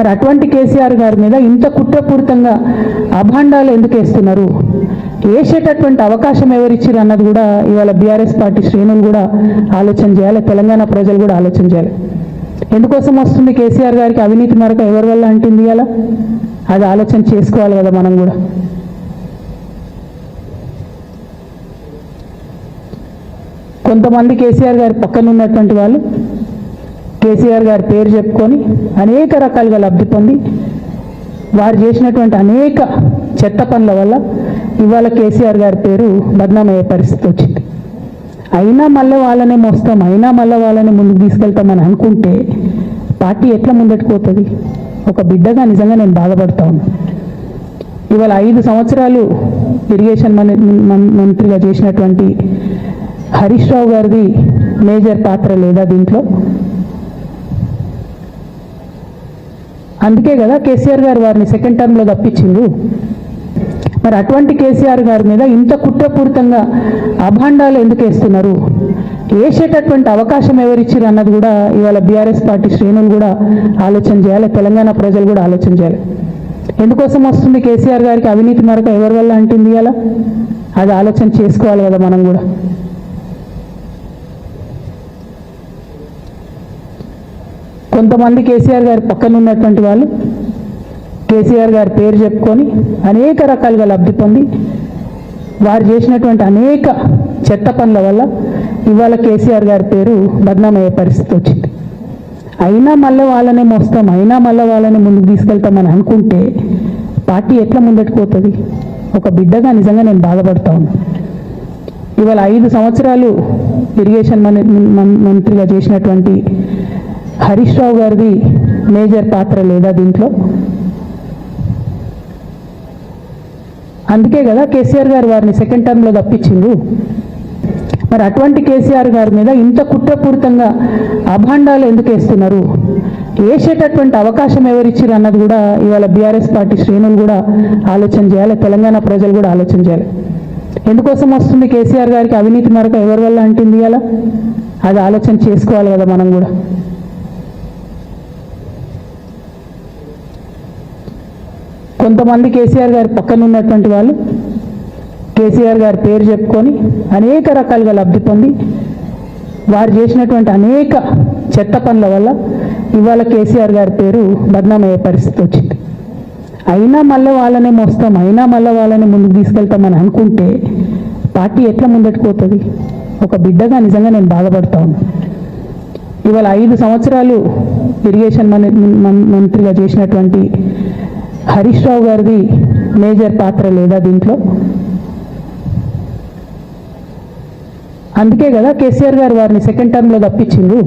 మరి అటువంటి కేసీఆర్ గారి మీద ఇంత కుట్రపూరితంగా అభాండాలు ఎందుకు వేస్తున్నారు? వేసేటటువంటి అవకాశం ఎవరిచ్చారు అన్నది కూడా ఇవాళ బీఆర్ఎస్ పార్టీ శ్రేణులు కూడా ఆలోచన చేయాలి తెలంగాణ ప్రజలు కూడా ఆలోచన చేయాలి. ఎందుకోసం వస్తుంది కేసీఆర్ గారికి అవినీతి మరొక ఎవరి వల్ల అంటుంది ఇవాళ? అది ఆలోచన చేసుకోవాలి కదా మనం కూడా. కొంతమంది కేసీఆర్ గారి పక్కన ఉన్నటువంటి వాళ్ళు కేసీఆర్ గారి పేరు చెప్పుకొని అనేక రకాలుగా లబ్ధి పొంది వారు చేసినటువంటి అనేక చెత్త పనుల వల్ల ఇవాళ కేసీఆర్ గారి పేరు బద్నామయ్యే పరిస్థితి వచ్చింది. అయినా మళ్ళీ వాళ్ళనే మోస్తాం అయినా మళ్ళీ వాళ్ళని ముందుకు తీసుకెళ్తామని అనుకుంటే పార్టీ ఎట్లా ముందటికి పోతుంది ఒక బిడ్డగా నిజంగా నేను బాధపడతా ఉన్నాను ఇవాళ ఐదు సంవత్సరాలు ఇరిగేషన్ మన మంత్రిగా చేసినటువంటి హరీష్ రావు గారిది మేజర్ పాత్ర లేదా దీంట్లో? అందుకే కదా కేసీఆర్ గారు వారిని సెకండ్ టర్మ్లో తప్పించిండు మరి అటువంటి కేసీఆర్ గారి మీద ఇంత కుట్రపూరితంగా అభాండాలు ఎందుకు వేస్తున్నారు? వేసేటటువంటి అవకాశం ఎవరిచ్చారు అన్నది కూడా ఇవాళ బీఆర్ఎస్ పార్టీ శ్రేణులు కూడా ఆలోచన చేయాలి తెలంగాణ ప్రజలు కూడా ఆలోచన చేయాలి. ఎందుకోసం వస్తుంది కేసీఆర్ గారికి అవినీతి మరొక ఎవరి వల్ల అంటుంది ఇవాళ? అది ఆలోచన చేసుకోవాలి కదా మనం కూడా. కొంతమంది కేసీఆర్ గారి పక్కన ఉన్నటువంటి వాళ్ళు కేసీఆర్ గారి పేరు చెప్పుకొని అనేక రకాలుగా లబ్ధి పొంది వారు చేసినటువంటి అనేక చెత్త పనుల వల్ల ఇవాళ కేసీఆర్ గారి పేరు బద్నామయ్యే పరిస్థితి వచ్చింది. అయినా మళ్ళీ వాళ్ళనే మోస్తాం అయినా మళ్ళీ వాళ్ళని ముందుకు తీసుకెళ్తామని అనుకుంటే పార్టీ ఎట్లా ముందట్టుకుపోతుంది పోతుంది ఒక బిడ్డగా నిజంగా నేను బాధపడతా ఇవాళ ఐదు సంవత్సరాలు ఇరిగేషన్ మన మంత్రిగా చేసినటువంటి హరీష్ రావు గారిది మేజర్ పాత్ర లేదా దీంట్లో? అందుకే కదా కేసీఆర్ గారు వారిని సెకండ్ టర్మ్లో తప్పించిండు మరి అటువంటి కేసీఆర్ గారి మీద ఇంత కుట్రపూరితంగా అభాండాలు ఎందుకు వేస్తున్నారు? వేసేటటువంటి అవకాశం ఎవరిచ్చారు అన్నది కూడా ఇవాళ బీఆర్ఎస్ పార్టీ శ్రేణులు కూడా ఆలోచన చేయాలి తెలంగాణ ప్రజలు కూడా ఆలోచన చేయాలి. ఎందుకోసం వస్తుంది కేసీఆర్ గారికి అవినీతి మరొక ఎవరి వల్ల అంటుంది ఇవాళ? అది ఆలోచన చేసుకోవాలి కదా మనం కూడా. కొంతమంది కేసీఆర్ గారి పక్కన ఉన్నటువంటి వాళ్ళు కేసీఆర్ గారి పేరు చెప్పుకొని అనేక రకాలుగా లబ్ధి పొంది వారు చేసినటువంటి అనేక చెత్త పనుల వల్ల ఇవాళ కేసీఆర్ గారి పేరు బదనామయ్యే పరిస్థితి వచ్చింది. అయినా మళ్ళీ వాళ్ళనే మోస్తాం అయినా మళ్ళీ వాళ్ళని ముందుకు తీసుకెళ్తామని అనుకుంటే పార్టీ ఎట్లా ముందటికి పోతుంది? ఒక బిడ్డగా నిజంగా నేను బాధపడతా ఉన్నాను ఇవాళ ఐదు సంవత్సరాలు ఇరిగేషన్ మన మంత్రిగా చేసినటువంటి హరీష్ రావు గారిది మేజర్ పాత్ర లేదా దీంట్లో? అందుకే కదా కేసీఆర్ గారు వారిని సెకండ్ టర్మ్లో తప్పించిండు